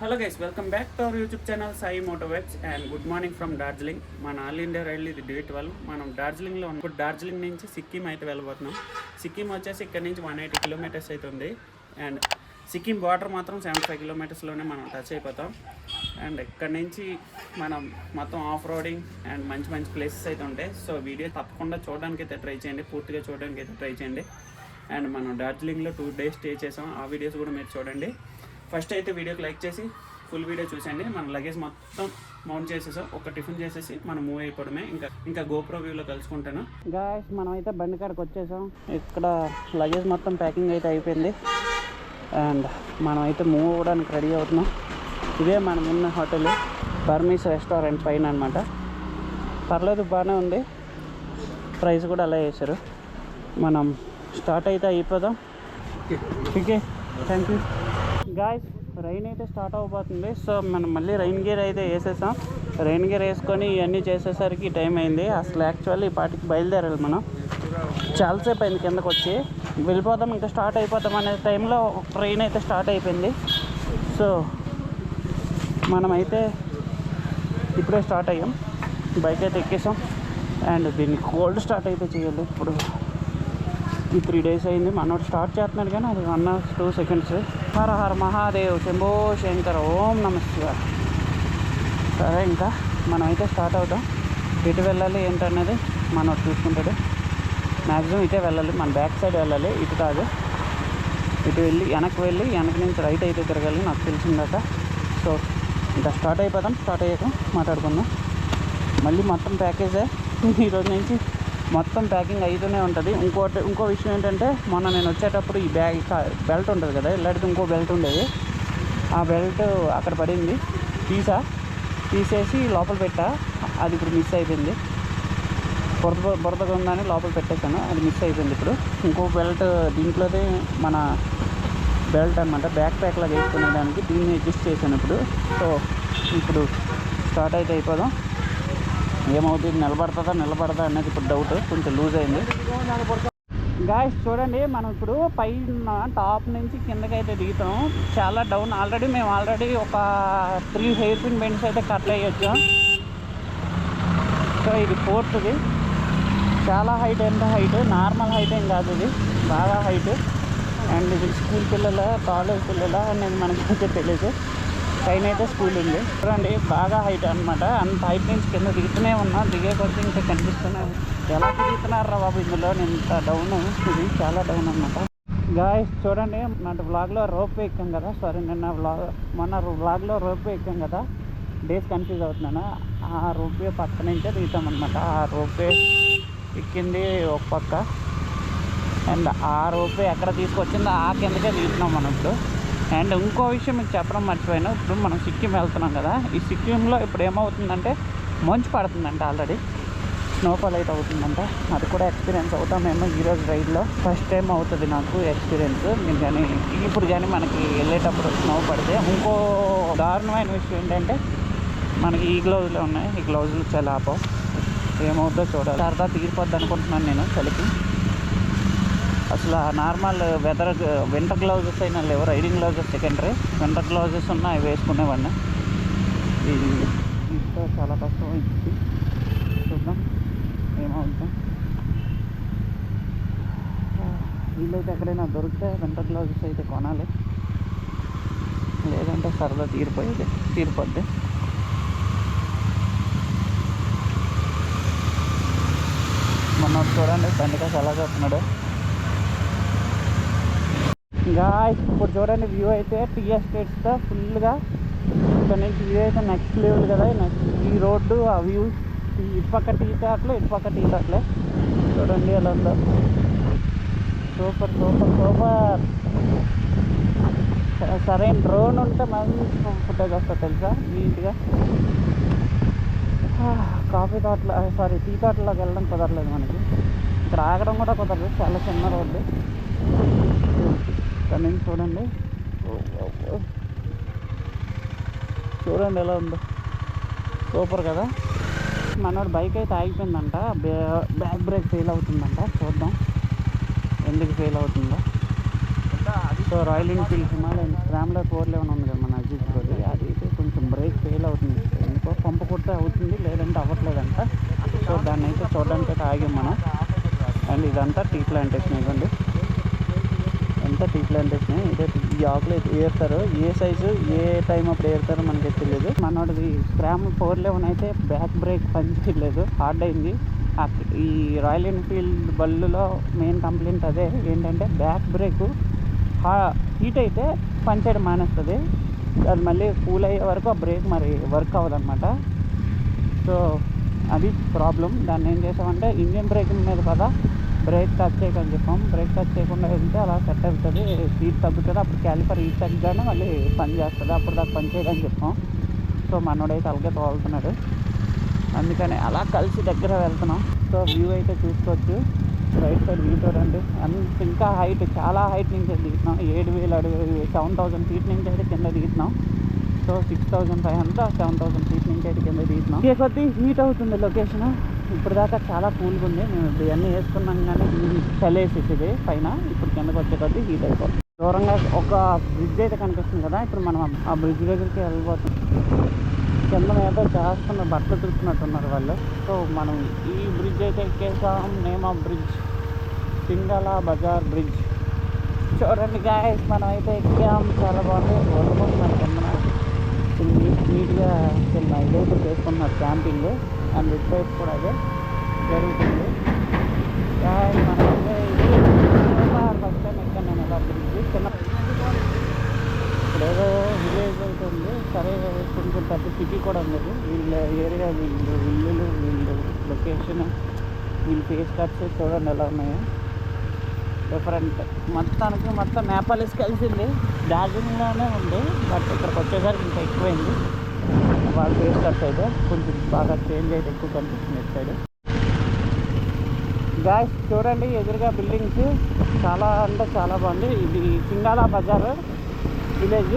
Hello guys welcome back to our YouTube channel Sai moto vibes and good morning from Darjeeling మన all India rail ఇది day twelve మనం డార్జిలింగ్లో ఉన్న. డార్జిలింగ్ నుంచి సిక్కిం అయితే వెళ్ళబోతున్నాం. సిక్కిం వచ్చేసి ఇక్కడ నుంచి వన్ ఎయిటీ కిలోమీటర్స్ అయితే ఉంది. అండ్ సిక్కిం బార్డర్ మాత్రం సెవెంటీ ఫైవ్ కిలోమీటర్స్లోనే మనం టచ్ అయిపోతాం. అండ్ ఇక్కడ నుంచి మనం మొత్తం ఆఫ్ రోడింగ్ అండ్ మంచి మంచి ప్లేసెస్ అయితే ఉంటాయి. సో వీడియో తప్పకుండా చూడడానికి అయితే ట్రై చేయండి. పూర్తిగా చూడడానికి అయితే ట్రై చేయండి. అండ్ మనం డార్జిలింగ్లో టూ డేస్ స్టే చేసాం. ఆ వీడియోస్ కూడా మీరు చూడండి. ఫస్ట్ అయితే వీడియోకి లైక్ చేసి ఫుల్ వీడియో చూసండి మన లగేజ్ మొత్తం మౌంట్ చేసేసాం ఒక టిఫిన్ చేసేసి మనం మూవ్ అయిపోవడమే. ఇంకా ఇంకా గోప్రో వ్యూలో కలుసుకుంటాను. గాయస్ మనం అయితే బండి కాడికి వచ్చేసాం. ఇక్కడ లగేజ్ మొత్తం ప్యాకింగ్ అయితే అయిపోయింది. అండ్ మనం అయితే మూవ్ అవ్వడానికి రెడీ అవుతున్నాం. ఇదే మనం ఉన్న హోటల్ బర్మీస్ రెస్టారెంట్ పైన అనమాట పర్లేదు బాగానే ఉంది. ప్రైస్ కూడా అలా వేశారు. మనం స్టార్ట్ అయితే అయిపోదాం. Okay thank you guys rain అయితే స్టార్ట్ అవబోతుంది. సో మనం మళ్ళీ రైన్ గేర్ అయితే వేసేసాం. రైన్ గేర్ వేసుకొని ఇవన్నీ చేసేసరికి టైం అయింది. అసలు యాక్చువల్లీ ఈ పాటికి బయలుదేరాలి మనం. చాలాసేపు అయింది కిందకు వచ్చి. వెళ్ళిపోదాం ఇంకా స్టార్ట్ అయిపోతాం అనే టైంలో ట్రైన్ అయితే స్టార్ట్ అయిపోయింది. సో మనమైతే ఇప్పుడే స్టార్ట్ అయ్యాం. బైక్ అయితే ఎక్కేసాం. అండ్ దీన్ని కోల్డ్ స్టార్ట్ అయితే చేయాలి ఇప్పుడు. ఈ త్రీ డేస్ అయింది. మనోడు స్టార్ట్ చేస్తున్నాడు కానీ అది one hour two seconds Hara Hara Mahadev Shambho Shankar ఓం నమస్తే సరే ఇంకా మనం అయితే స్టార్ట్ అవుతాం. ఎటు వెళ్ళాలి ఏంటనేది మనోడు చూసుకుంటాడు. మ్యాక్సిమం ఇటే వెళ్ళాలి. మన బ్యాక్ సైడ్ వెళ్ళాలి ఇటు కాదు. ఇటు వెళ్ళి వెనక్కి వెళ్ళి వెనక నుంచి రైట్ అయితే తిరగాలి నాకు తెలిసిందట సో ఇంకా స్టార్ట్ అయిపోతాం స్టార్ట్ అయ్యాక మాట్లాడుకుందాం. మళ్ళీ మొత్తం ప్యాకేజే ఈరోజు నుంచి మొత్తం ప్యాకింగ్ అయితూనే ఉంటుంది. ఇంకోటి ఇంకో విషయం ఏంటంటే మొన్న నేను వచ్చేటప్పుడు ఈ బ్యాగ్ బెల్ట్ ఉంటుంది కదా ఇలాంటిది ఇంకో బెల్ట్ ఉండేది. ఆ బెల్ట్ అక్కడ పడింది. తీసా. తీసేసి లోపల పెట్టా. అది ఇప్పుడు మిస్ అయిపోయింది. బురద బురదగా ఉందని లోపల పెట్టేశాను. అది మిస్ అయిపోయింది ఇప్పుడు. ఇంకో బెల్ట్ దీంట్లోనే మన బెల్ట్ అనమాట బ్యాక్ ప్యాక్ లాగా వేసుకునేదానికి దీన్ని అడ్జస్ట్ చేశాను ఇప్పుడు. సో ఇప్పుడు స్టార్ట్ అయితే అయిపోదాం. ఏమవుతుంది? నిలబడుతుందా నిలబడదా అనేది ఇప్పుడు డౌట్ కొంచెం లూజ్ అయింది. గాయస్ చూడండి మనం ఇప్పుడు పైన టాప్ నుంచి కిందకైతే దిగుతాం. చాలా డౌన్ ఆల్రెడీ మేము ఆల్రెడీ ఒక త్రీ హెయిర్ పిన్ బెండ్స్ అయితే కట్ అయ్యొచ్చు. సో ఇది ఫోర్త్ది చాలా హైట్ ఎంత హైట్ నార్మల్ హైట్ ఏం కాదు ఇది. బాగా హైట్ అండ్ ఇది స్కూల్ పిల్లల కాలేజ్ పిల్లల అనేది మనకైతే తెలియదు పైన అయితే స్కూల్ ఉంది. చూడండి బాగా హైట్ అనమాట అంత హైట్ నుంచి కింద దిగుతూనే ఉన్నా. దిగే కొద్ది ఇంకా కనిపిస్తూనే ఎలా దిగుతున్నారా బాబు ఇందులో? నేను ఇంత డౌన్ ఇది చాలా డౌన్ అనమాట గాయస్ చూడండి నా బ్లాగ్లో రోప్ ఎక్కాం కదా? సారీ నిన్న బ్లాగ్ మొన్న బ్లాగ్లో రోప్ ఎక్కాం కదా? డేస్ కన్ఫ్యూజ్ అవుతున్నాను? ఆ రోపే పక్క నుంచే దిగుతాం అనమాట ఆ రోపే ఎక్కింది ఒక పక్క. అండ్ ఆ రోపే ఎక్కడ తీసుకొచ్చిందో ఆ కిందకే దిగుతున్నాం మనం ఇప్పుడు. అండ్ ఇంకో విషయం మీకు చెప్పడం మర్చిపోయాను. ఇప్పుడు మనం సిక్కిం వెళ్తున్నాం కదా ఈ సిక్కింలో ఇప్పుడు ఏమవుతుందంటే మంచు పడుతుందంట ఆల్రెడీ స్నోఫాల్ అయితే అవుతుందంట. అది కూడా ఎక్స్పీరియన్స్ అవుతామేమో ఈరోజు రైడ్లో ఫస్ట్ టైం అవుతుంది నాకు ఎక్స్పీరియన్స్ నేను కానీ ఇప్పుడు కానీ మనకి వెళ్ళేటప్పుడు స్నో పడితే ఇంకో దారుణమైన విషయం ఏంటంటే మనకి ఈ గ్లౌజులు ఉన్నాయి. ఈ గ్లౌజులు చాలా ఆపం ఏమవుతుందో చూడాలి. సరదా తీరిపోద్ది అనుకుంటున్నాను నేను చలికి. అసలు నార్మల్ వెదర్ వింటర్ గ్లౌజెస్ అయినా లేవు riding gloves secondary winter gloves ఉన్నా అవి వేసుకునేవాడిని. ఇది ఇంకా చాలా కష్టం అయింది. చూద్దాం ఏమవుతుందో వీళ్ళైతే ఎక్కడైనా దొరికితే వింటర్ గ్లౌజెస్ అయితే కొనాలి. లేదంటే సరదా తీరిపోయేది తీరిపోద్ది. మొన్న చూడండి బండికాస ఎలా చెప్తున్నాడు గాయస్ ఇప్పుడు చూడండి వ్యూ అయితే టీ ఎస్టేట్స్తో ఫుల్గా ఇక్కడ నుంచి వ్యూ అయితే నెక్స్ట్ లెవెల్ కదా నెక్స్ట్ ఈ రోడ్డు ఆ వ్యూ ఇటుపక్క టీ తాట్లు ఇటుపక్క టీ తాట్లే చూడండి ఎలా ఉందో. సూపర్ సూపర్ సూపర్ సరైన డ్రోన్ ఉంటే మంచి ఫుటేజ్ వస్తుంది తెలుసా? నీట్గా. కాఫీ తోటలో సారీ టీ తోటలోకి వెళ్ళడం కుదరలేదు మనకి. ఇక్కడ ఆగడం కూడా కుదరదు. చాలా చిన్న రోడ్డు. ఇక్కడ నుంచి చూడండి. చూడండి ఎలా ఉందో. సూపర్ కదా. మనోడు బైక్ అయితే ఆగిపోయిందంట. బ్యాక్ బ్రేక్ ఫెయిల్ అవుతుందంట. చూద్దాం. ఎందుకు ఫెయిల్ అవుతుందో. So Royal Enfield Himalayan Scrambler four eleven ఉంది కదా మన అజిత్ అది అయితే కొంచెం బ్రేక్ ఫెల్ అవుతుంది. లేదంటే అవ్వట్లేదంట. సో దాన్ని అయితే చూడడానికి అయితే ఆగాం మనం. అండ్ ఇదంతా టీ ప్లాంటేషన్ ఇవ్వండి. ఎంత టీ ప్లాంటేషన్ ఇదే ఈ ఆకులు అయితే ఏరుతారు. ఏ సైజు ఏ టైం అప్పుడు ఏరుతారో మనకి తెలియదు మనోడిది స్క్రామ్ ఫోర్ లెవెన్ అయితే బ్యాక్ బ్రేక్ పనిచేయలేదు హార్డ్ అయింది. ఈ రాయల్ ఎన్ఫీల్డ్ బళ్ళులో మెయిన్ కంప్లైంట్ అదే. ఏంటంటే బ్యాక్ బ్రేక్ హీట్ అయితే పనిచేయడం మానేస్తుంది. అది మళ్ళీ కూల్ అయ్యే వరకు ఆ బ్రేక్ మరి వర్క్ అవ్వదన్నమాట. సో అది ప్రాబ్లం దాన్ని ఏం చేసామంటే ఇంజిన్ బ్రేకింగ్ మీద కదా బ్రేక్ టచ్ చేయకని చెప్పాం. బ్రేక్ టచ్ చేయకుండా వెళ్తే అలా సెట్ అవుతుంది. హీట్ తగ్గుతుంది. అప్పుడు క్యాలిపర్ హీట్ తగ్గగానే మళ్ళీ పని చేస్తుంది. అప్పుడు దాకా పని చేయదని చెప్పాం. సో మనోడైతే అలాగే తోలుతున్నాడు. అందుకని అలా కలిసి దగ్గర వెళ్తున్నాం. సో వ్యూ అయితే చూసుకోవచ్చు. రైట్ సైడ్ వ్యూ చూడండి అంత ఇంకా హైట్ చాలా హైట్ నుంచి దిగుతున్నాం. ఏడు వేలు అడుగు సెవెన్ థౌసండ్ ఫీట్ నుంచి అయితే కింద దిగుతున్నాం. So six thousand five hundred seven thousand feet నుంచి అయితే కింద దిగుతున్నాం. ఇక కొద్ది హీట్ అవుతుంది లొకేషన్ ఇప్పుడు దాకా చాలా కూల్గా ఉంది. మేము ఇవన్నీ వేసుకున్నాం కానీ చలేసేసేది పైన. ఇప్పుడు కిందకి వచ్చే కొద్ది హీట్ అయిపోతుంది. దూరంగా ఒక బ్రిడ్జ్ అయితే కనిపిస్తుంది కదా. ఇప్పుడు మనం ఆ- బ్రిడ్జ్ దగ్గరికి వెళ్ళిపోతాం. కింద ఏదో చేస్తున్న బట్టలు తిరుగుతున్నట్టున్నారు వాళ్ళు. సో మనం ఈ బ్రిడ్జ్ అయితే ఎక్కేసాం. Name of bridge Singla Bazar bridge చూడండి గాయస్ మనం అయితే ఎక్కాం. చాలా బాగుంది. రోడ్డు మన కింద నీట్గా చిన్న ఇదైతే చేసుకున్నారు క్యాంపింగ్ అండ్ ఇటు వైపు కూడా అదే జరుగుతుంది. ఫస్ట్ టైం ఎక్కాను నేను అలా బ్రిడ్జ్ చిన్న ఇప్పుడు ఏదో విలేజ్ అవుతుంది సరే కొంచెం పెద్ద సిటీ కూడా ఉండదు వీళ్ళ ఏరియా వీళ్ళు ఇల్లులు వీళ్ళు లొకేషన్ వీళ్ళ ఫేస్ కట్స్ చూడండి ఎలా ఉన్నాయో. డిఫరెంట్ మొత్తానికి మొత్తం నేపాలీస్ కలిసింది. డార్జిలింగ్లోనే ఉంది. బట్ ఇక్కడికి వచ్చేసరికి ఇంకా ఎక్కువైంది. వాళ్ళ ఫేస్ కట్ అయితే కొంచెం బాగా చేంజ్ అయితే ఎక్కువ కనిపిస్తుంది ఇటు సైడ్. గ్యాస్ చూడండి ఎదురుగా బిల్డింగ్స్. చాలా అంటే చాలా బాగుంది. ఇది సింగాల బజార్ విలేజ్.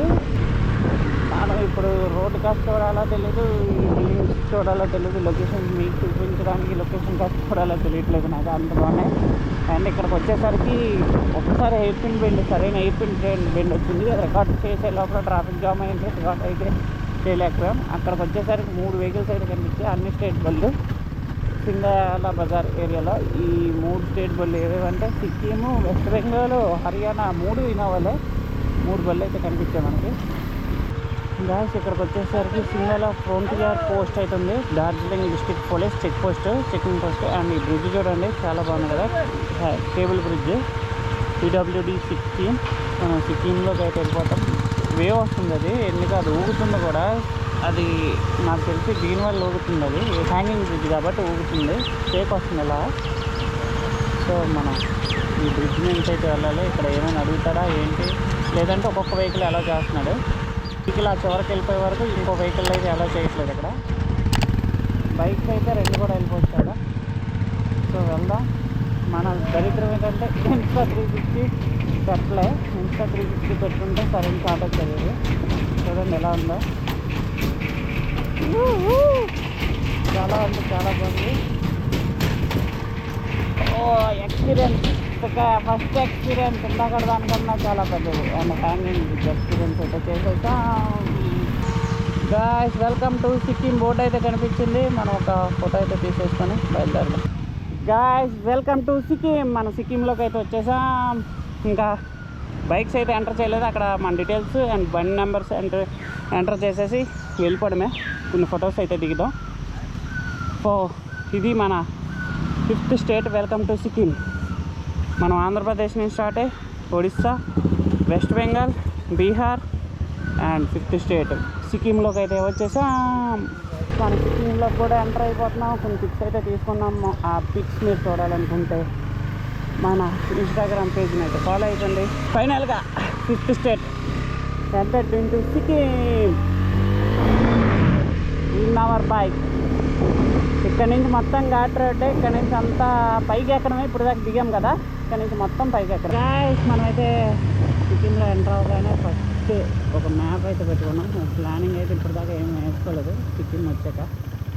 మనం ఇప్పుడు రోడ్డు కాస్ట్ చూడాలో తెలియదు ఈ బిల్డింగ్స్ చూడాలో తెలియదు లొకేషన్ మీకు చూపించడానికి లొకేషన్ కాస్ట్ చూడాలో తెలియట్లేదు నాకు అంత బాగున్నాయి. అండ్ ఇక్కడికి వచ్చేసరికి ఒకసారి ఎయిర్ పిన్ బెండ్ సరైన ఎయిర్ పిన్ ట్రైన్ బెండ్ వచ్చింది. అది రికార్డ్ చేసే లోపల ట్రాఫిక్ జామ్ అయింది. రికార్డ్ అయితే చేయలేకపోయాం అక్కడికి వచ్చేసరికి మూడు వెహికల్స్ అయితే కనిపించాయి. అన్ని స్టేట్ బళ్ళు సింగాల బజార్ ఏరియాలో. ఈ మూడు స్టేట్ బళ్ళు ఏవేవంటే సిక్కిము వెస్ట్ బెంగాల్ హర్యానా మూడు ఇన్నోవాలే మూడు బళ్ళు అయితే కనిపించాయి మనకి. గాయస్ ఇక్కడికి వచ్చేసరికి సింగాల ఫ్రంటియర్ పోస్ట్ అయితే ఉంది. Darjeeling district police check post checking post and ఈ బ్రిడ్జ్ చూడండి చాలా బాగుంది కదా. కేబుల్ బ్రిడ్జ్ పీడబ్ల్యూడి సిక్కిం మనం సిక్కింలోకి అయితే వెళ్ళిపోతాం. వేవ్ వస్తుంది అది ఎందుకు అది ఊగుతుంది కూడా. అది నాకు తెలిసి దీనివల్ల ఊగుతుంది అది. హ్యాంగింగ్ బ్రిడ్జ్ కాబట్టి ఊగుతుంది. షేక్ వస్తుంది ఇలా సో మనం ఈ బ్రిడ్జ్ నుంచి అయితే వెళ్ళాలి. ఇక్కడ ఏమైనా అడుగుతారా ఏంటి? లేదంటే ఒక్కొక్క వెహికల్ అలా చేస్తున్నాడు? వెహికల్ ఆ చివరికి వెళ్ళిపోయే వరకు ఇంకో వెహికల్ అయితే అలా చేయట్లేదు ఇక్కడ. బైక్స్ అయితే రెండు కూడా వెళ్ళిపోవచ్చు కదా సో వెళ్దాం. మన దరిద్రం ఏంటంటే ఇంకా త్రీ ఫిఫ్టీ పెట్టలే. ఇన్స్టా త్రీ సిక్స్టీ పెట్టుకుంటే కరెంట్ షార్ట్ వచ్చేది చూడండి ఎలా ఉందో. చాలా అంటే చాలా బాగుంది. ఓ ఎక్స్పీరియన్స్ ఒక ఫస్ట్ ఎక్స్పీరియన్స్ ఇందాక దానికన్నా చాలా పెద్దది. అండ్ హ్యాంగింగ్ ఎక్స్పీరియన్స్ అయితే చేసేసాం? Guys welcome to Sikkim board అయితే కనిపించింది. మనం ఒక ఫోటో అయితే తీసేసుకొని బయలుదేరదాం. గాయస్ వెల్కమ్ టు సిక్కిం మనం సిక్కింలోకి అయితే వచ్చేసాం. ఇంకా బైక్స్ అయితే ఎంటర్ చేయలేదు. అక్కడ మన డీటెయిల్స్ అండ్ బండి నెంబర్స్ ఎంటర్ ఎంటర్ చేసేసి వెళ్ళిపోవడమే. కొన్ని ఫొటోస్ అయితే దిగుదాం. సో ఇది మన fifth state welcome to Sikkim మనం ఆంధ్రప్రదేశ్ నుంచి స్టార్ట్ అయ్యి Odisha West Bengal Bihar and fifth state సిక్కింలోకి అయితే వచ్చేసాం. మన సిక్కింలో కూడా ఎంటర్ అయిపోతున్నాం. కొన్ని పిక్స్ అయితే తీసుకున్నాము ఆ పిక్స్ మీరు చూడాలనుకుంటే. మన ఇన్స్టాగ్రామ్ పేజ్ని అయితే ఫాలో అయిపోండి. ఫైనల్గా fifth state enter into Sikkim in our bike ఇక్కడ నుంచి మొత్తం ఘాట్ రోడ్ ఇక్కడ నుంచి అంతా పైకి ఎక్కడమే ఇప్పుడు దాకా దిగాం కదా. ఇక్కడ నుంచి మొత్తం పైకి ఎక్కడ. గాయస్ మనమైతే సిక్కింలో ఎంటర్ అవగానే ఫస్ట్ ఒక మ్యాప్ అయితే పెట్టుకున్నాం. ప్లానింగ్ అయితే ఇప్పటిదాకా ఏం వేసుకోలేదు. సిక్కిం వచ్చాక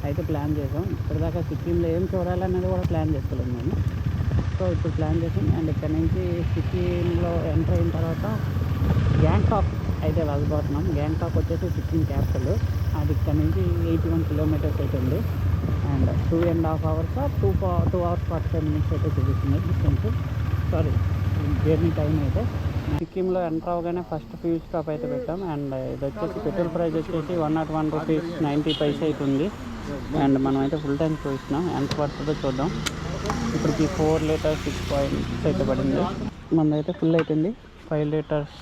అయితే ప్లాన్ చేసాం. ఇప్పటిదాకా సిక్కింలో ఏం చూడాలనేది కూడా ప్లాన్ చేసుకోలేదు మేము. సో ఇప్పుడు ప్లాన్ చేసాం అండ్ ఇక్కడ నుంచి సిక్కింలో ఎంటర్ అయిన తర్వాత గ్యాంగ్టాక్ అయితే వెళ్ళబోతున్నాం. గ్యాంగ్టాక్ వచ్చేసి సిక్కిం క్యాపిటల్. అది ఇక్కడ నుంచి ఎయిటీ వన్ కిలోమీటర్స్ అయితే ఉంది and two and half hours two two hours forty five minutes అయితే చూపిస్తుంది. డిస్టెన్స్. సారీ జర్నీ టైం అయితే. సిక్కింలో ఎంటర్ అవగానే ఫస్ట్ ఫ్యూ స్టాప్ అయితే పెట్టాం. అండ్ ఇది వచ్చేసి పెట్రోల్ ప్రైస్ వచ్చేసి one not one rupees ninety paisa అయితే ఉంది అండ్ మనం అయితే ఫుల్ టైం చూసినాం ఎంత పడుతుందో చూద్దాం. ఇప్పటికి ఫోర్ లీటర్స్ సిక్స్ పాయింట్స్ అయితే పడింది. మనదైతే ఫుల్ అయిపోయింది. Five litres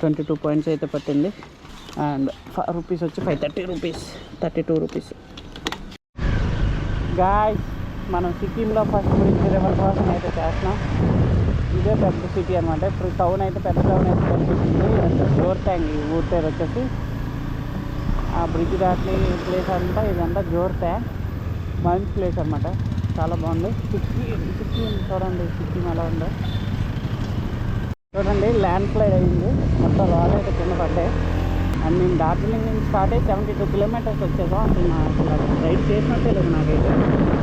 twenty two points అయితే పట్టింది. అండ్ ఫైవ్ రూపీస్ వచ్చి five thirty rupees thirty two rupees guy మనం సిక్కింలో ఫస్ట్ గురించి రివర్ క్రాసింగ్ అయితే చేస్తున్నాం. ఇదే పెద్ద సిటీ అనమాట ఇప్పుడు టౌన్ అయితే పెద్ద టౌన్ అయితే కనిపిస్తుంది. అండ్ జోర్ ట్యాంగ్ ఈ ఊరి పేరు వచ్చేసి. ఆ బ్రిడ్జ్ దాటి ప్లేస్ అంతా ఇదంతా జోర్ ట్యాంగ్ మంచి ప్లేస్ అనమాట చాలా బాగుంది. సిక్కిం సిక్కిం చూడండి సిక్కిం ఎలా ఉందో. చూడండి ల్యాండ్ స్లైడ్ అయింది. మొత్తం రాళ్ళు అయితే కింద పడ్డాయి. అండ్ మేము డార్జిలింగ్ నుంచి స్టార్ట్ అయ్యి సెవెంటీ టూ కిలోమీటర్స్ వచ్చేసాం. అసలు నాకు రైడ్ చేసినట్టే లేదు నాకైతే.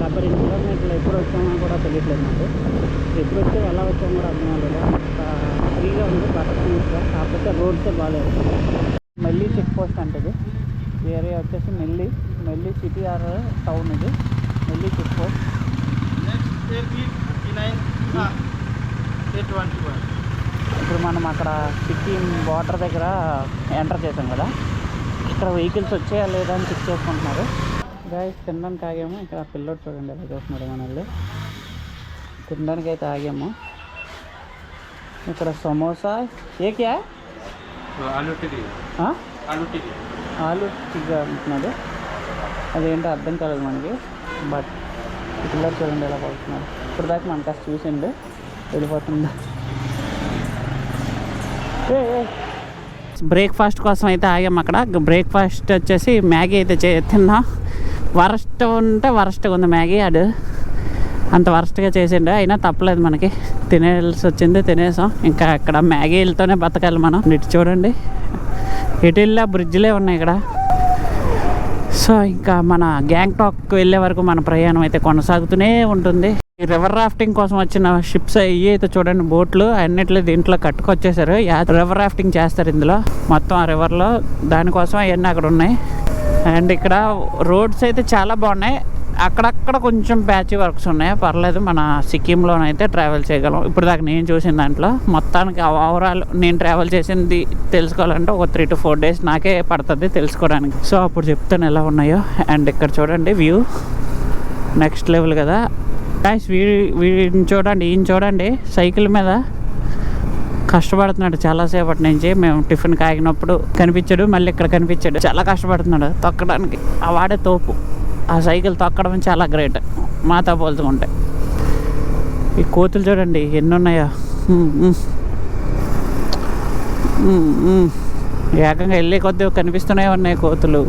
డెబ్బై రెండు కిలోమీటర్లు ఎప్పుడు వచ్చామో కూడా తెలియట్లేదు నాకు. ఎప్పుడు వచ్చామో ఎలా వచ్చామో కూడా అర్థం కాలేదు. ఫ్రీగా ఉంది బటర్ స్మూత్గా కాకపోతే రోడ్సే బాగాలేదు మెల్లి చెక్ పోస్ట్ అంటే ఇది. ఏరియా వచ్చేసి మెల్లి మెల్లి సిటీ ఆర్ టౌన్ ఇది. మెల్లి చెక్ పోస్ట్. ఇప్పుడు మనం అక్కడ సిక్కిం బార్డర్ దగ్గర ఎంటర్ చేసాం కదా. ఇక్కడ వెహికల్స్ వచ్చాయా లేదా అని చెక్ చేసుకుంటున్నారు. గాయస్ తినడానికి ఆగాము. ఇక్కడ పిల్లోడు చూడండి ఎలా చేస్తున్నారు మన వాళ్ళు తినడానికి అయితే ఆగాము. ఇక్కడ సమోసా. ఏకియా ఆలు ఆలు టిరీ అంటున్నాడు అదేంటో అర్థం కాలేదు మనకి. బట్ పిల్లలు చూడండి ఎలా పడుతున్నారు ఇప్పుడు దాకా మనకు కాస్త చూసిండు. వెళ్ళిపోతుందా బ్రేక్ఫాస్ట్ కోసం అయితే ఆగాం అక్కడ. బ్రేక్ఫాస్ట్ వచ్చేసి మ్యాగీ అయితే చే తిన్నా. వరస్ట్ ఉంటే వరస్ట్గా ఉంది మ్యాగీ అడు అంత వరస్ట్గా చేసిండు. అయినా తప్పలేదు మనకి. తినేసి వచ్చింది తినేసాం. ఇంకా ఇక్కడ మ్యాగీలతోనే బతకాలి మనం. ఇటు చూడండి. ఇటు వెళ్ళా బ్రిడ్జ్లే ఉన్నాయి ఇక్కడ. సో ఇంకా మన గ్యాంగ్టాక్ వెళ్ళే వరకు మన ప్రయాణం అయితే కొనసాగుతూనే ఉంటుంది. ఈ రివర్ రాఫ్టింగ్ కోసం వచ్చిన షిప్స్ అవి అయితే చూడండి బోట్లు అన్నిట్లో దీంట్లో కట్టుకొచ్చేసారు. రివర్ రాఫ్టింగ్ చేస్తారు ఇందులో. మొత్తం ఆ రివర్లో దానికోసం అవన్నీ అక్కడ ఉన్నాయి. అండ్ ఇక్కడ రోడ్స్ అయితే చాలా బాగున్నాయి. అక్కడక్కడ కొంచెం ప్యాచ్ వర్క్స్ ఉన్నాయి. పర్లేదు మన సిక్కింలోనైతే ట్రావెల్ చేయగలం. ఇప్పుడు దాకా నేను చూసిన దాంట్లో మొత్తానికి ఓవరాల్ నేను ట్రావెల్ చేసింది తెలుసుకోవాలంటే ఒక త్రీ టు ఫోర్ డేస్ నాకే పడుతుంది తెలుసుకోవడానికి. సో అప్పుడు చెప్తాను ఎలా ఉన్నాయో. అండ్ ఇక్కడ చూడండి వ్యూ నెక్స్ట్ లెవెల్ కదా. గాయస్ వీ వీడిని చూడండి ఈయన చూడండి. సైకిల్ మీద కష్టపడుతున్నాడు చాలాసేపటి నుంచి. మేము టిఫిన్ కాగినప్పుడు కనిపించాడు మళ్ళీ ఇక్కడ కనిపించాడు. చాలా కష్టపడుతున్నాడు తొక్కడానికి. ఆ వాడే తోపు. ఆ సైకిల్ తొక్కడం చాలా గ్రేట్. మాతో పోల్చుకుంటే. ఈ కోతులు చూడండి ఎన్ని ఉన్నాయో ఏకంగా వెళ్ళే కొద్దీ కనిపిస్తూనే ఉన్నాయి కోతులు.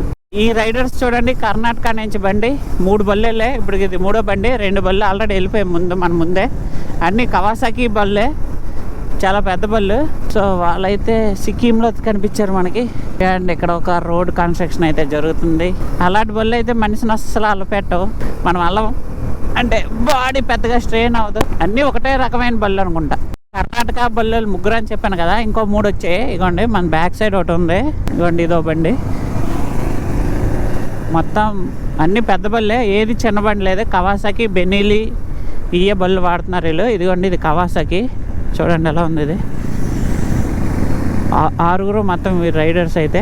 ఈ రైడర్స్ చూడండి కర్ణాటక నుంచి బండి మూడు బళ్ళేలే ఇప్పుడు ఇది మూడో బండి రెండు బళ్ళు ఆల్రెడీ వెళ్ళిపోయాయి ముందు మన ముందే. అన్ని కవాసాకి బళ్ళే చాలా పెద్ద బళ్ళు సో వాళ్ళైతే సిక్కింలో కనిపించారు మనకి. అండ్ ఇక్కడ ఒక రోడ్ కన్స్ట్రక్షన్ అయితే జరుగుతుంది. అలాంటి బళ్ళు అయితే మనిషిని అస్సలు అల్లపెట్టవు మనం అల్లం అంటే బాడీ పెద్దగా స్ట్రెయిన్ అవ్వదు. అన్నీ ఒకటే రకమైన బళ్ళు అనుకుంటా. కర్ణాటక బళ్ళు ముగ్గురు అని చెప్పాను కదా ఇంకో మూడు వచ్చాయి. ఇగోండి మన బ్యాక్ సైడ్ ఒకటి ఉంది. ఇగోండి ఇదో బండి. మొత్తం అన్ని పెద్ద బళ్ళే ఏది చిన్న బండి లేదు. కవాసాకి బెనీలి ఇయ్య బళ్ళు వాడుతున్నారు వీళ్ళు. ఇదిగోండి ఇది కవాసాకి. చూడండి ఎలా ఉంది ఇది. ఆరుగురు మొత్తం ఈ రైడర్స్ అయితే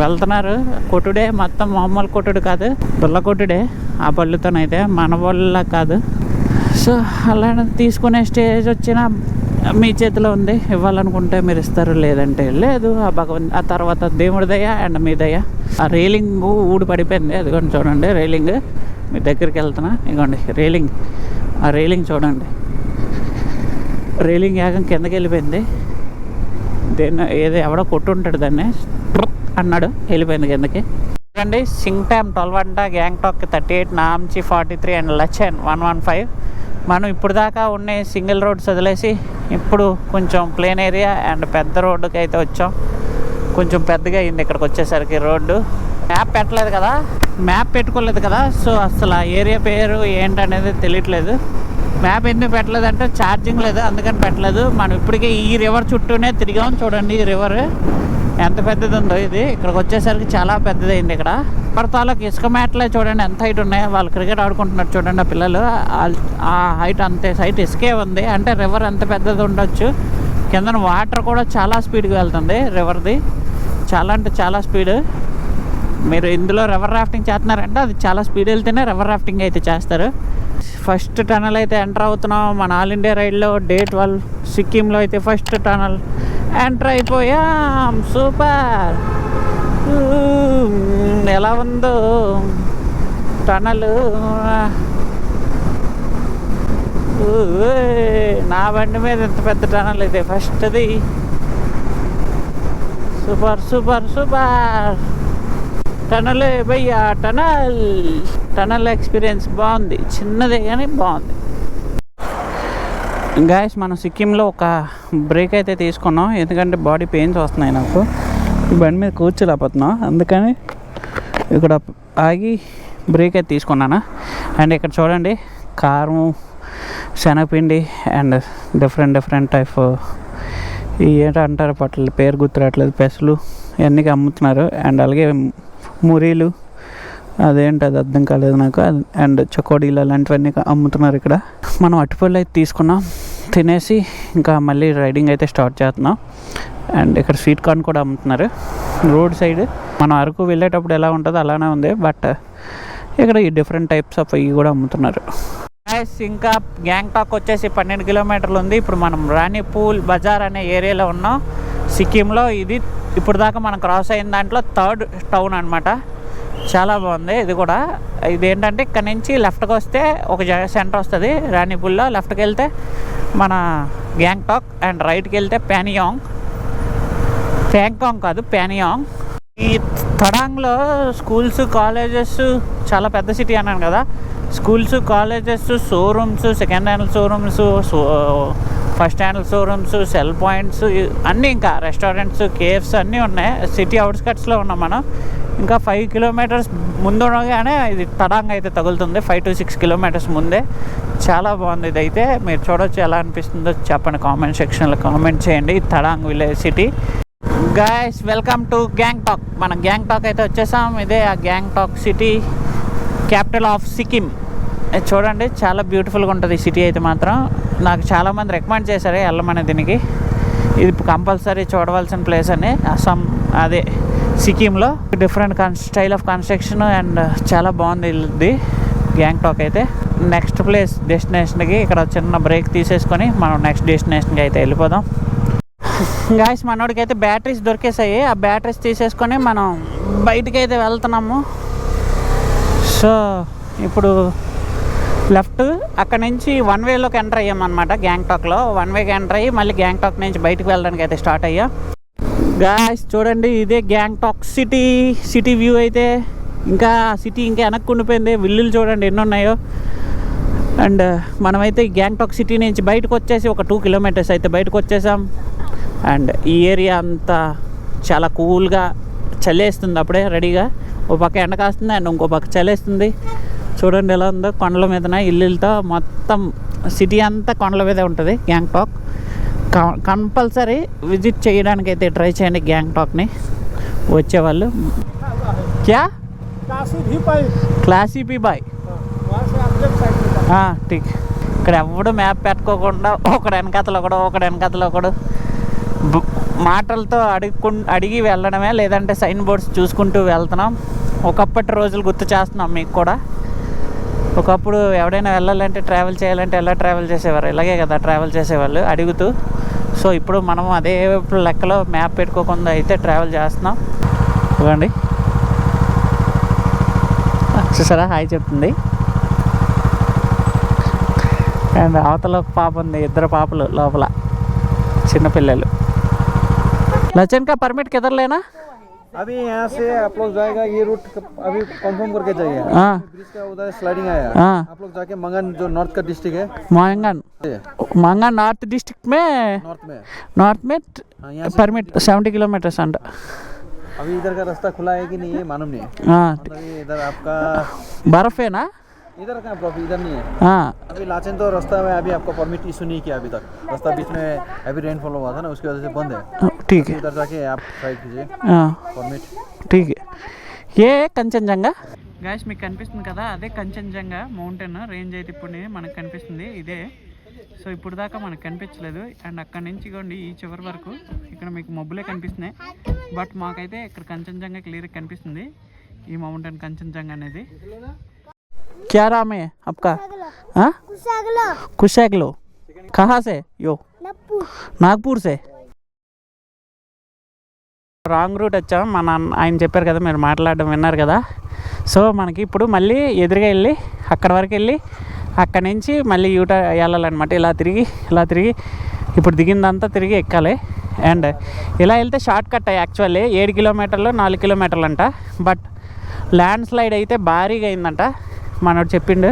వెళ్తున్నారు. కొట్టుడే మొత్తం మామూలు కొట్టుడు కాదు బుల్ల కొట్టుడే. ఆ బళ్ళుతోనైతే మన బళ్ళ కాదు. సో అలా తీసుకునే స్టేజ్ వచ్చిన మీ చేతిలో ఉంది. ఇవ్వాలనుకుంటే మీరు ఇస్తారు లేదంటే లేదు. ఆ భగవన్ ఆ తర్వాత దేవుడి దయ అండ్ మీ దయ. ఆ రేలింగ్ ఊడి పడిపోయింది. అదిగోండి చూడండి రేలింగ్. మీ దగ్గరికి వెళ్తున్నా. ఇదిగోండి రేలింగ్. ఆ రేలింగ్ చూడండి. రైలింగ్ యాగం కిందకి వెళ్ళిపోయింది. దేన్ని ఏదో ఎవడో కొట్టుంటాడు దాన్ని. అన్నాడు వెళ్ళిపోయింది కిందకి. చూడండి సింగ్ టైమ్ ట్వెల్వ్ అంట Gangtok thirty eight Namchi forty three and Lachen one one five. మనం ఇప్పుడు దాకా ఉన్న సింగిల్ రోడ్స్ వదిలేసి ఇప్పుడు కొంచెం ప్లేన్ ఏరియా అండ్ పెద్ద రోడ్డుకి అయితే వచ్చాం. కొంచెం పెద్దగా అయింది ఇక్కడికి వచ్చేసరికి రోడ్డు. మ్యాప్ పెట్టలేదు కదా? మ్యాప్ పెట్టుకోలేదు కదా? సో అసలు ఆ ఏరియా పేరు ఏంటనేది తెలియట్లేదు. మ్యాప్ ఎందుకు పెట్టలేదు అంటే ఛార్జింగ్ లేదు అందుకని పెట్టలేదు. మనం ఇప్పటికే ఈ రివర్ చుట్టూనే తిరిగాం. చూడండి ఈ రివర్ ఎంత పెద్దది ఉందో ఇది. ఇక్కడికి వచ్చేసరికి చాలా పెద్దదైంది ఇక్కడ. పడతాలకు ఇసుక మ్యాట్లే చూడండి ఎంత హైట్ ఉన్నాయి. వాళ్ళు క్రికెట్ ఆడుకుంటున్నారు చూడండి ఆ పిల్లలు. ఆ హైట్ అంతే హైట్ ఇసుకే ఉంది. అంటే రివర్ ఎంత పెద్దది ఉండొచ్చు. కింద వాటర్ కూడా చాలా స్పీడ్గా వెళ్తుంది రివర్ది చాలా అంటే చాలా స్పీడ్ మీరు ఇందులో రివర్ రాఫ్టింగ్ చేస్తున్నారంటే అది చాలా స్పీడ్ వెళ్తేనే రివర్ రాఫ్టింగ్ అయితే చేస్తారు. ఫస్ట్ టనల్ అయితే ఎంటర్ అవుతున్నాం. మన ఆల్ ఇండియా రైడ్లో డే ట్వెల్వ్ సిక్కింలో అయితే ఫస్ట్ టనల్ ఎంటర్ అయిపోయాం. సూపర్. ఎలా ఉందో టనల్. నా బండి మీద ఇంత పెద్ద టనల్ అయితే ఫస్ట్ది. Super super super. టనల్ భయ్యా టనల్. టనల్ ఎక్స్పీరియన్స్ బాగుంది చిన్నదే కానీ బాగుంది. గాయస్ మనం సిక్కింలో ఒక బ్రేక్ అయితే తీసుకున్నాం. ఎందుకంటే బాడీ పెయిన్స్ వస్తున్నాయి నాకు. ఈ బండి మీద కూర్చోలేకపోతున్నాం. అందుకని ఇక్కడ ఆగి బ్రేక్ అయితే తీసుకున్నాను. అండ్ ఇక్కడ చూడండి కారం శనగపిండి అండ్ డిఫరెంట్ డిఫరెంట్ టైప్ ఏంటంటారు పట్ల పేరు గుర్తురావట్లేదు. పెసలు ఇవన్నీ అమ్ముతున్నారు. అండ్ అలాగే మురీలు అదేంటి అది అర్థం కాలేదు నాకు. అండ్ చకోడీలు అలాంటివన్నీ అమ్ముతున్నారు ఇక్కడ. మనం అట్టుపళ్ళు అయితే తీసుకున్నాం. తినేసి ఇంకా మళ్ళీ రైడింగ్ అయితే స్టార్ట్ చేస్తున్నాం. అండ్ ఇక్కడ స్వీట్ కార్న్ కూడా అమ్ముతున్నారు. రోడ్ సైడ్ మనం అరకు వెళ్ళేటప్పుడు ఎలా ఉంటుందో అలానే ఉంది. బట్ ఇక్కడ ఈ డిఫరెంట్ టైప్స్ ఆఫ్ ఇవి కూడా అమ్ముతున్నారు. Guys, ఇంకా గ్యాంగ్టాక్ వచ్చేసి పన్నెండు కిలోమీటర్లు ఉంది. ఇప్పుడు మనం రాణిపూల్ బజార్ అనే ఏరియాలో ఉన్నాం. సిక్కింలో ఇది ఇప్పుడు దాకా మనం క్రాస్ అయిన దాంట్లో థర్డ్ టౌన్ అనమాట చాలా బాగుంది. ఇది కూడా ఇది ఏంటంటే ఇక్కడ నుంచి లెఫ్ట్కి వస్తే ఒక సెంటర్ వస్తుంది. రాణిపూల్లో లెఫ్ట్కి వెళ్తే మన గ్యాంగ్టాక్ అండ్ రైట్కి వెళ్తే ప్యానియాంగ్. ప్యాంకాంగ్ కాదు ప్యానియాంగ్. ఈ తడాంగ్లో స్కూల్స్ కాలేజెస్ చాలా పెద్ద సిటీ అన్నాను కదా. Schools colleges showrooms second hand showrooms first hand showrooms cell points అన్నీ ఇంకా రెస్టారెంట్స్ కేఫ్స్ అన్నీ ఉన్నాయి. సిటీ అవుట్స్కట్స్లో ఉన్నాం మనం. ఇంకా ఫైవ్ కిలోమీటర్స్ ముందు ఉండగానే ఇది తడాంగ్ అయితే తగులుతుంది. ఫైవ్ టు సిక్స్ కిలోమీటర్స్ ముందే. చాలా బాగుంది ఇది అయితే మీరు చూడొచ్చు ఎలా అనిపిస్తుందో చెప్పండి కామెంట్ సెక్షన్లో కామెంట్ చేయండి. Tadong village city. Guys welcome to Gangtok మనం గ్యాంగ్టాక్ అయితే వచ్చేసాం. ఇదే ఆ Gangtok city capital of Sikkim చూడండి చాలా బ్యూటిఫుల్గా ఉంటుంది ఈ సిటీ అయితే మాత్రం. నాకు చాలామంది రికమెండ్ చేశారు వెళ్ళమని దీనికి. ఇది కంపల్సరీ చూడవలసిన ప్లేస్ అని. అస్సాం అదే. సిక్కింలో డిఫరెంట్ కన్ స్టైల్ ఆఫ్ కన్స్ట్రక్షన్ అండ్ చాలా బాగుంది ఇది గ్యాంగ్టాక్ అయితే. నెక్స్ట్ ప్లేస్ డెస్టినేషన్కి ఇక్కడ చిన్న బ్రేక్ తీసేసుకొని మనం నెక్స్ట్ డెస్టినేషన్కి అయితే వెళ్ళిపోదాం. గాయస్ మనోడికి అయితే బ్యాటరీస్ దొరికేసాయి. ఆ బ్యాటరీస్ తీసేసుకొని మనం బయటికి అయితే వెళ్తున్నాము. సో ఇప్పుడు లెఫ్ట్ అక్కడ నుంచి వన్ వేలోకి ఎంటర్ అయ్యామన్నమాట గ్యాంగ్టాక్లో. వన్ వేకి ఎంటర్ అయ్యి మళ్ళీ గ్యాంగ్టాక్ నుంచి బయటకు వెళ్ళడానికి అయితే స్టార్ట్ అయ్యా. గాయస్ చూడండి ఇదే గ్యాంగ్టాక్ సిటీ సిటీ వ్యూ అయితే. ఇంకా సిటీ ఇంకా వెనక్కి ఉండిపోయింది. విల్లులు చూడండి ఎన్ని ఉన్నాయో అండ్ మనమైతే గ్యాంగ్టాక్ సిటీ నుంచి బయటకు వచ్చేసి ఒక టూ కిలోమీటర్స్ అయితే బయటకు వచ్చేసాం. అండ్ ఈ ఏరియా అంతా చాలా కూల్గా చలేస్తుంది అప్పుడే రెడీగా ఓ పక్క ఎండ కాస్తుంది అండ్ ఇంకో పక్క చలేస్తుంది చూడండి ఎలా ఉందో కొండల మీదన ఇల్లులతో మొత్తం సిటీ అంతా కొండల మీదే ఉంటుంది గ్యాంగ్టాక్ కంపల్సరీ విజిట్ చేయడానికి అయితే ట్రై చేయండి గ్యాంగ్టాక్ని. వచ్చేవాళ్ళు. క్యా? Classy P bye. టిక్ ఇక్కడ ఎవడు మ్యాప్ పెట్టుకోకుండా ఒకడు వెనకతలు ఒకడు ఒకడు వెనకతలు ఒకడు. మాటలతో అడుగు అడిగి వెళ్ళడమే లేదంటే సైన్ బోర్డ్స్ చూసుకుంటూ వెళ్తున్నాం. ఒకప్పటి రోజులు గుర్తు చేస్తున్నాం మీకు కూడా. ఒకప్పుడు ఎవడైనా వెళ్ళాలంటే ట్రావెల్ చేయాలంటే ఎలా ట్రావెల్ చేసేవారు? ఇలాగే కదా ట్రావెల్ చేసేవాళ్ళు. అడుగుతూ సో ఇప్పుడు మనం అదే లెక్కలో మ్యాప్ పెట్టుకోకుండా అయితే ట్రావెల్ చేస్తున్నాం. ఇవ్వండి. సరే హాయ్ చెప్తుంది. అండ్ అవతల పాప ఉంది ఇద్దరు పాపలు లోపల. చిన్నపిల్లలు లచ్చన్కా పర్మిట్ కిదర్లేనా अभी यहाँ से आप लोग जाएगा ये रूट अभी कंफर्म करके जाइए। हाँ। ब्रिज का उधर स्लाइडिंग आया। हाँ। आप लोग जाके मंगन जो नॉर्थ का डिस्ट्रिक्ट है मंगन। मंगन नॉर्थ डिस्ट्रिक्ट में? नॉर्थ में। नॉर्थ में परमिट सेवेंटी किलोमीटर अंडर अभी इधर का रास्ता खुला है कि नहीं ये मालूम नहीं। है। हाँ मतलब इधर आपका बर्फ़ है ना? इधर कहाँ प्रॉफिट इधर नहीं है हाँ अभी लाचन तो रास्ता में अभी आपको परमिट इशू नहीं किया अभी तक रास्ता बीच में अभी रेनफॉल हुआ था ना उसकी वजह से बंद है ठीक है उधर जाके आप ट्राई कीजिए हाँ परमिट ठीक है ఏ కంచన్జంగా గాయస్ మీకు కనిపిస్తుంది కదా అదే కంచన్జంగా మౌంటైన్ రేంజ్ అయితే ఇప్పుడు నే- మనకు కనిపిస్తుంది ఇదే సో ఇప్పుడు దాకా మనకు కనిపించలేదు అండ్ అక్కడ నుంచి ఇగోండి ఈ చివరి వరకు ఇక్కడ మీకు మబ్బులే కనిపిస్తున్నాయి బట్ మాకైతే ఇక్కడ కంచన్జంగా క్లియర్గా కనిపిస్తుంది ఈ మౌంటైన్ కంచన్జంగా అనేది क्या नाम है आपका हाँ कुशागलो कुशैगलो कहाँ से यो नप्पू నాగ్పూర్ సే రాంగ్ రూట్ వచ్చాం మన అన్న- ఆయన చెప్పారు కదా మీరు మాట్లాడడం విన్నారు కదా సో మనకి ఇప్పుడు మళ్ళీ ఎదురుగా వెళ్ళి అక్కడ వరకు వెళ్ళి అక్కడ నుంచి మళ్ళీ యూట వెళ్ళాలన్నమాట ఇలా తిరిగి ఇలా తిరిగి ఇప్పుడు దిగిందంతా తిరిగి ఎక్కాలి అండ్ ఇలా వెళ్తే షార్ట్ కట్ యాక్చువల్లీ ఏడు కిలోమీటర్లు నాలుగు కిలోమీటర్లు అంట బట్ ల్యాండ్ స్లైడ్ అయితే భారీగా అయిందంట మనోడు చెప్పిండు.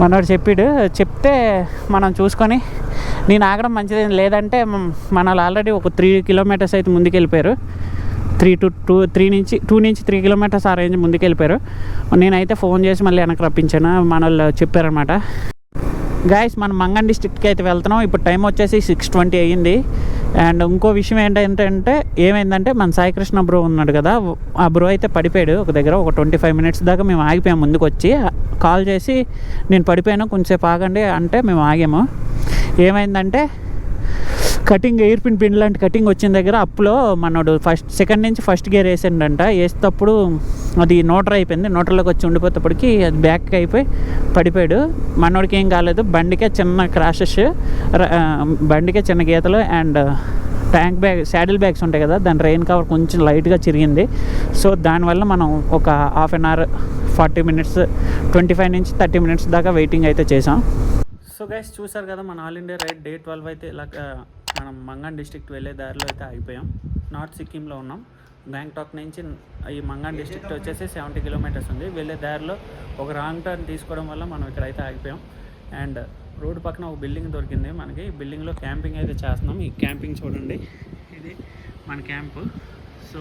మనోడు చెప్పాడు చెప్తే మనం చూసుకొని నేను ఆగడం మంచిది లేదంటే మ- మన ఆల్రెడీ ఒక త్రీ కిలోమీటర్స్ అయితే ముందుకు వెళ్ళిపోయారు త్రీ టు టూ త్రీ నుంచి టూ నుంచి త్రీ కిలోమీటర్స్ ఆ రేంజ్ ముందుకు వెళ్ళిపోయారు నేనైతే ఫోన్ చేసి మళ్ళీ వెనక్కి రప్పించాను మన వాళ్ళు చెప్పారనమాట గాయస్ మనం మంగన్ డిస్టిక్కి అయితే వెళ్తున్నాం. ఇప్పుడు టైం వచ్చేసి సిక్స్ ట్వంటీ అయ్యింది. అండ్ ఇంకో విషయం ఏంటంటే ఏమైందంటే మన సాయికృష్ణ బ్రో ఉన్నాడు కదా ఆ బ్రో అయితే పడిపోయాడు ఒక దగ్గర ఒక ట్వంటీ ఫైవ్ మినిట్స్ దాకా మేము ఆగిపోయాము ముందుకు వచ్చి కాల్ చేసి నేను పడిపోయాను కొంచెంసేపు ఆగండి అంటే మేము ఆగాము. ఏమైందంటే కటింగ్ ఎయిర్ పిన్ పిన్ లాంటి కటింగ్ వచ్చిన దగ్గర అప్పులో మనోడు ఫస్ట్ సెకండ్ నుంచి ఫస్ట్ గేర్ వేసిండంట. వేసేటప్పుడు అది నోటర్ అయిపోయింది. నోటర్లోకి వచ్చి ఉండిపోయేటప్పటికి అది బ్యాక్ అయిపోయి పడిపోయాడు. మనోడికి ఏం కాలేదు. బండికే చిన్న క్రాషెస్ బండికే చిన్న గీతలు and tank bag saddle bags ఉంటాయి కదా దాని రెయిన్ కవర్ కొంచెం లైట్గా చిరిగింది. సో దానివల్ల మనం ఒక half an hour forty minutes twenty five నుంచి థర్టీ మినిట్స్ దాకా వెయిటింగ్ అయితే చేసాం సో గైస్ చూసారు కదా మన all India ride day twelve అయితే ఇలా మనం మంగాన్ డిస్ట్రిక్ట్ వెళ్ళే దారిలో అయితే ఆగిపోయాం. నార్త్ సిక్కింలో ఉన్నాం. గ్యాంగ్టాక్ నుంచి ఈ మంగాన్ డిస్ట్రిక్ట్ వచ్చేసి సెవెంటీ కిలోమీటర్స్ ఉంది. వెళ్ళే దారిలో ఒక రాంగ్ టర్న్ తీసుకోవడం వల్ల మనం ఇక్కడ అయితే ఆగిపోయాం. అండ్ రోడ్డు పక్కన ఒక బిల్డింగ్ దొరికింది మనకి. ఈ బిల్డింగ్లో క్యాంపింగ్ అయితే చేస్తున్నాం. ఈ క్యాంపింగ్ చూడండి. ఇది మన క్యాంపు. సో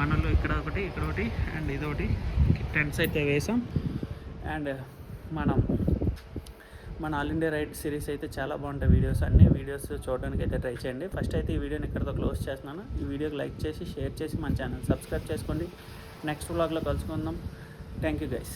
మనలో ఇక్కడ ఒకటి ఇక్కడ ఒకటి అండ్ ఇదొకటి. టెంట్స్ అయితే వేసాం. అండ్ మనం మన ఆల్ ఇండియా రైడ్ సిరీస్ అయితే చాలా బాగుంటాయి వీడియోస్ అన్ని. వీడియోస్ చూడడానికి అయితే ట్రై చేయండి. ఫస్ట్ అయితే ఈ వీడియోని ఇక్కడతో క్లోజ్ చేస్తున్నాను. ఈ వీడియోకి లైక్ చేసి షేర్ చేసి మన ఛానల్ సబ్స్క్రైబ్ చేసుకోండి. నెక్స్ట్ వ్లాగ్లో కలుసుకుందాం. Thank you guys.